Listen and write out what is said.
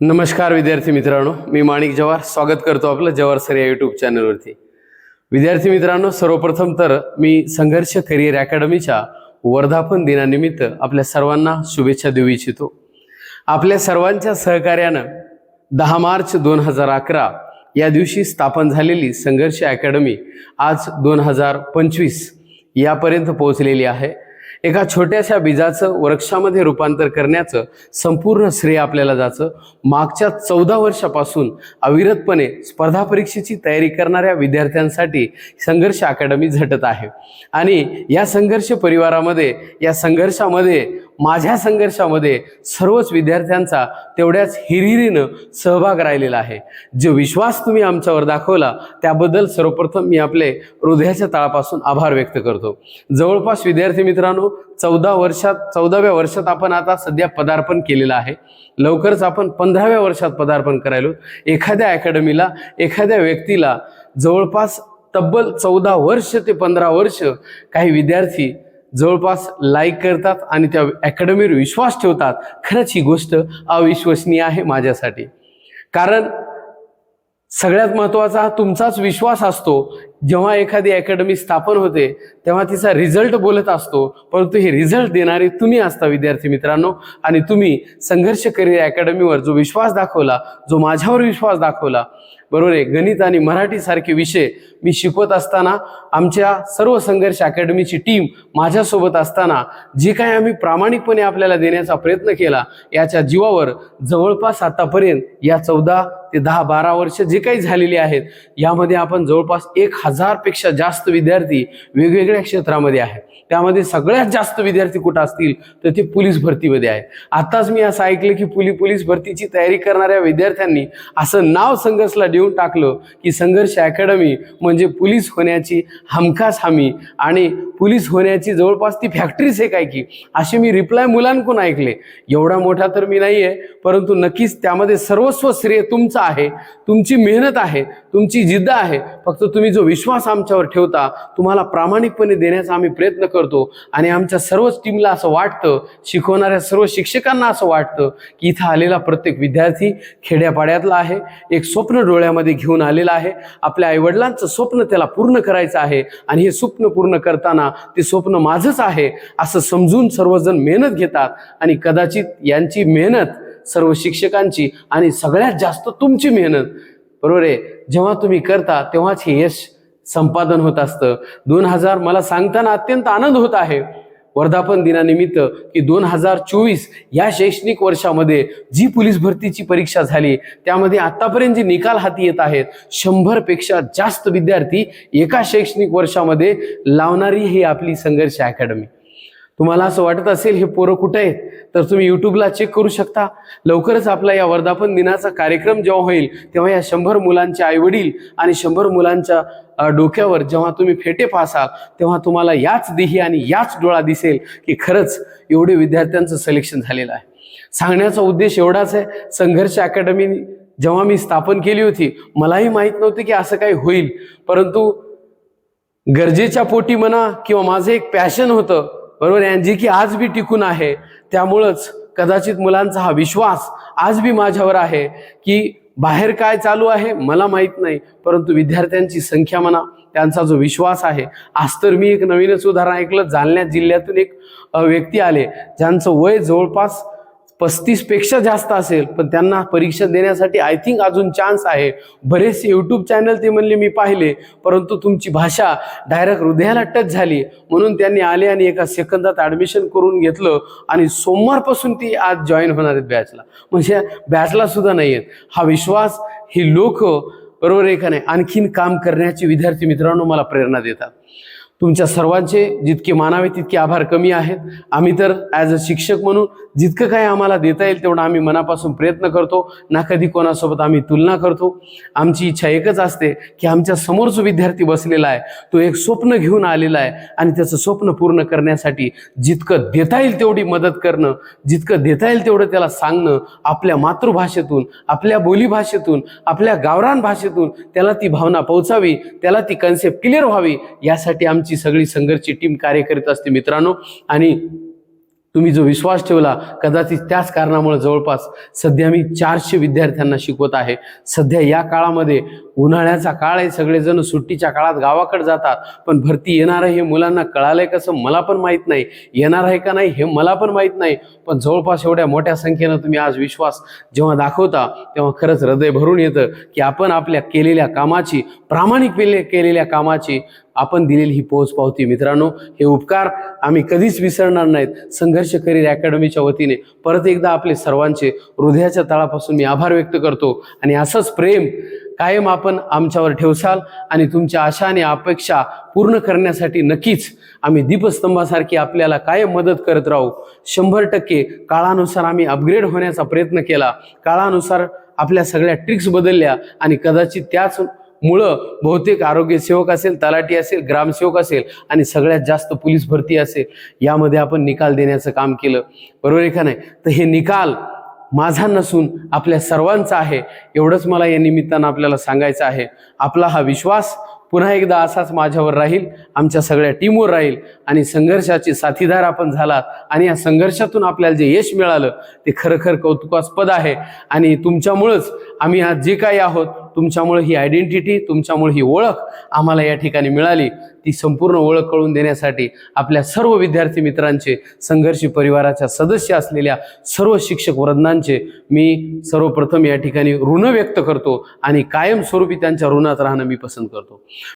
नमस्कार विद्यार्थी मित्रांनो मी माणिक जवार स्वागत करतो आपलं जवार सर या यूट्यूब चॅनलवरती विद्यार्थी मित्रांनो सर्वप्रथम तर मी संघर्ष करिअर अकॅडमीच्या वर्धापन दिनानिमित्त आपल्या सर्वांना शुभेच्छा देऊ इच्छितो. आपल्या सर्वांच्या सहकार्यानं दहा मार्च दोन हजार अकरा या दिवशी स्थापन झालेली संघर्ष अकॅडमी आज दोन हजार पंचवीस यापर्यंत पोहोचलेली आहे. एका छोट्याशा बीजाचं वृक्षामध्ये रूपांतर करण्याचं संपूर्ण श्रेय आपल्याला जाचं मागच्या चौदा वर्षापासून अविरतपणे स्पर्धा परीक्षेची तयारी करणाऱ्या विद्यार्थ्यांसाठी संघर्ष अकॅडमी झटत आहे. आणि या संघर्ष परिवारामध्ये या संघर्षामध्ये माझ्या संघर्षामध्ये सर्वच विद्यार्थ्यांचा तेवढ्याच हिरिरीनं सहभाग राहिलेला आहे. जो विश्वास तुम्ही आमच्यावर दाखवला त्याबद्दल सर्वप्रथम मी आपले हृदयाच्या तळापासून आभार व्यक्त करतो. जवळपास विद्यार्थी मित्रांनो चौदा वर्षात चौदाव्या वर्षात आपण आता सध्या पदार्पण केलेलं आहे. लवकरच आपण पंधराव्या वर्षात पदार्पण करायलो एखाद्या अकॅडमीला एखाद्या व्यक्तीला जवळपास तब्बल चौदा वर्ष ते पंधरा वर्ष काही विद्यार्थी जवळपास लाईक करतात आणि त्या अकॅडमीवर विश्वास ठेवतात. खरंच ही गोष्ट अविश्वसनीय आहे माझ्यासाठी. कारण सगळ्यात महत्त्वाचा हा तुमचाच विश्वास असतो. जेव्हा एखादी अकॅडमी स्थापन होते तेव्हा तिचा रिझल्ट बोलत असतो. परंतु हे रिझल्ट देणारे तुम्ही असता विद्यार्थी मित्रांनो. आणि तुम्ही संघर्ष करिअर अकॅडमीवर जो विश्वास दाखवला जो माझ्यावर विश्वास दाखवला बरोबर आहे? गणित आणि मराठी सारखे विषय मी शिकवत असताना आमच्या सर्व संघर्ष अकॅडमीची टीम माझ्यासोबत असताना जे काय आम्ही प्रामाणिकपणे आपल्याला देण्याचा प्रयत्न केला याच्या जीवावर जवळपास आतापर्यंत या चौदा ते दहा बारा वर्ष जे काही झालेली आहेत यामध्ये आपण जवळपास एक हजारपेक्षा जास्त विद्यार्थी वेगवेगळ्या क्षेत्रामध्ये आहे त्यामध्ये सगळ्यात जास्त विद्यार्थी कुठं असतील तर ते पोलीस भरतीमध्ये आहे. आताच मी असं ऐकलं की पुली पोलीस भरतीची तयारी करणाऱ्या विद्यार्थ्यांनी असं नाव संघर्षला देऊन टाकलं की संघर्ष अकॅडमी म्हणजे पोलीस होण्याची हमखास हमी आणि पोलीस होण्याची जवळपास ती फॅक्टरीच आहे की असे मी रिप्लाय मुलांकडून ऐकले. एवढा मोठा तर मी नाही आहे परंतु नक्कीच त्यामध्ये सर्वस्व श्रेय तुमचं आहे तुमची मेहनत आहे तुमची जिद्द आहे फक्त तुम्ही जो विश्वास आमच्यावर ठेवता तुम्हाला प्रामाणिकपणे देण्याचा आम्ही प्रयत्न करतो आणि आमच्या सर्वच टीमला असं वाटतं शिकवणाऱ्या सर्व शिक्षकांना असं वाटतं की इथं आलेला प्रत्येक विद्यार्थी खेड्यापाड्यातला आहे एक स्वप्न डोळ्यामध्ये घेऊन आलेला आहे आपल्या आईवडिलांचं स्वप्न त्याला पूर्ण करायचं आहे आणि हे स्वप्न पूर्ण करताना ते स्वप्न माझंच आहे असं समजून सर्वजण मेहनत घेतात आणि कदाचित यांची मेहनत सर्व शिक्षकांची आणि सगळ्यात जास्त तुमची मेहनत. बरोबर आहे? जेव्हा तुम्ही करता तेव्हाच हे यश संपादन होत असतं. दोन हजार मला सांगताना अत्यंत आनंद होत आहे. वर्धापन दिनानिमित्त की दोन हजार चोवीस या शैक्षणिक वर्षामध्ये जी पोलीस भरतीची परीक्षा झाली त्यामध्ये आतापर्यंत जे निकाल हाती येत आहेत शंभरपेक्षा जास्त विद्यार्थी एका शैक्षणिक वर्षामध्ये लावणारी ही आपली संघर्ष अकॅडमी. तुम्हाला असं वाटत असेल हे पोरं कुठं आहेत? तर तुम्ही युट्यूबला चेक करू शकता. लवकरच आपला या वर्धापन दिनाचा कार्यक्रम जेव्हा होईल तेव्हा या शंभर मुलांचे आईवडील आणि शंभर मुलांच्या डोक्यावर जेव्हा तुम्ही फेटे पासाल तेव्हा तुम्हाला याच देही आणि याच डोळा दिसेल की खरंच एवढे विद्यार्थ्यांचं सिलेक्शन झालेलं आहे. सांगण्याचा उद्देश एवढाच आहे संघर्ष अकॅडमी जेव्हा मी स्थापन केली होती मलाही माहीत नव्हते की असं काही होईल. परंतु गरजेच्या पोटी म्हणा किंवा माझं एक पॅशन होतं बरोबर आहे. जी की आज बी टिकून आहे त्यामुळंच कदाचित मुलांचा हा विश्वास आज बी माझ्यावर आहे की बाहेर काय चालू आहे मला माहीत नाही परंतु विद्यार्थ्यांची संख्या म्हणा त्यांचा जो विश्वास आहे आज तर मी एक नवीनच उदाहरण ऐकलं. जालन्या जिल्ह्यातून एक व्यक्ती आले ज्यांचं वय जवळपास पस्तीसपेक्षा जास्त असेल पण त्यांना परीक्षा देण्यासाठी आय थिंक अजून चान्स आहे. बरेचसे यूट्यूब चॅनल ते म्हणले मी पाहिले. परंतु तुमची भाषा डायरेक्ट हृदयाला टच झाली. म्हणून त्यांनी आले आणि एका सेकंदात ॲडमिशन करून घेतलं आणि सोमवारपासून ती आज जॉईन होणार आहेत बॅचला म्हणजे बॅचला सुद्धा नाही आहेत. हा विश्वास ही लोक बरोबर आहे का नाही? आणखीन काम करण्याचे विद्यार्थी मित्रांनो मला प्रेरणा देतात. तुमच्या सर्वांचे जितके मानावे तितके आभार कमी आहेत. आम्ही तर ॲज अ शिक्षक म्हणून जितकं काही आम्हाला देता येईल तेवढं आम्ही मनापासून प्रयत्न करतो. ना कधी कोणासोबत आम्ही तुलना करतो. आमची इच्छा एकच असते की आमच्यासमोर जो विद्यार्थी बसलेला आहे तो एक स्वप्न घेऊन आलेला आहे आणि त्याचं स्वप्न पूर्ण करण्यासाठी जितकं देता येईल तेवढी मदत करणं जितकं देता येईल तेवढं त्याला सांगणं आपल्या मातृभाषेतून आपल्या बोलीभाषेतून आपल्या गावरान भाषेतून त्याला ती भावना पोहोचावी त्याला ती कन्सेप्ट क्लिअर व्हावी यासाठी आमची सगळी संघर्षची टीम कार्य करीत असते मित्रांनो. आणि तुम्ही जो विश्वास ठेवला कदाचित त्याच कारणामुळे जवळपास सध्या मी चारशे विद्यार्थ्यांना शिकवत आहे. सध्या या काळामध्ये उन्हाळ्याचा काळ आहे सगळेजण सुट्टीच्या काळात गावाकडे जातात. पण भरती येणार आहे हे मुलांना कळालंय कसं? मला पण माहीत नाही. येणार आहे का नाही हे मला पण माहीत नाही. पण जवळपास एवढ्या मोठ्या संख्येनं तुम्ही आज विश्वास जेव्हा दाखवता तेव्हा खरंच हृदय भरून येतं की आपण आपल्या केलेल्या कामाची प्रामाणिक केलेल्या कामाची आपण दिलेली ही पोहोच पावती. मित्रांनो हे उपकार आम्ही कधीच विसरणार नाहीत. संघर्ष करिअर अकॅडमीच्या वतीने परत एकदा आपले सर्वांचे हृदयाच्या तळापासून मी आभार व्यक्त करतो आणि असंच प्रेम कायम आपण आमच्यावर ठेवसाल आणि तुमच्या आशा आणि अपेक्षा पूर्ण करण्यासाठी नक्कीच आम्ही दीपस्तंभासारखी आपल्याला कायम मदत करत राहू. शंभर टक्के काळानुसार आम्ही अपग्रेड होण्याचा प्रयत्न केला. काळानुसार आपल्या सगळ्या ट्रिक्स बदलल्या आणि कदाचित त्याच मुळं बहुतेक आरोग्य सेवक असेल तलाठी असेल ग्रामसेवक असेल आणि सगळ्यात जास्त पोलीस भरती असेल यामध्ये आपण निकाल देण्याचं काम केलं. बरोबर आहे का नाही? तर हे निकाल माझा नसून आपल्या सर्वांचा आहे एवढंच मला या निमित्तानं आपल्याला सांगायचं आहे. आपला हा विश्वास पुन्हा एकदा असाच माझ्यावर राहील आमच्या सगळ्या टीमवर राहील आणि संघर्षाचे साथीदार आपण झालात आणि या संघर्षातून आपल्याला जे यश मिळालं ते खरखर कौतुकास्पद आहे. आणि तुमच्यामुळंच आम्ही आज जे काही आहोत तुमच्यामुळे ही आयडेंटिटी तुमच्यामुळे ही ओळख आम्हाला या ठिकाणी मिळाली. ती संपूर्ण ओळख कळून देण्यासाठी आपल्या सर्व विद्यार्थी मित्रांचे संघर्षी परिवाराच्या सदस्य असलेल्या सर्व शिक्षक वर्गांचे मी सर्वप्रथम या ठिकाणी ऋण व्यक्त करतो आणि कायमस्वरूपी त्यांच्या ऋणात राहणं मी पसंत करतो.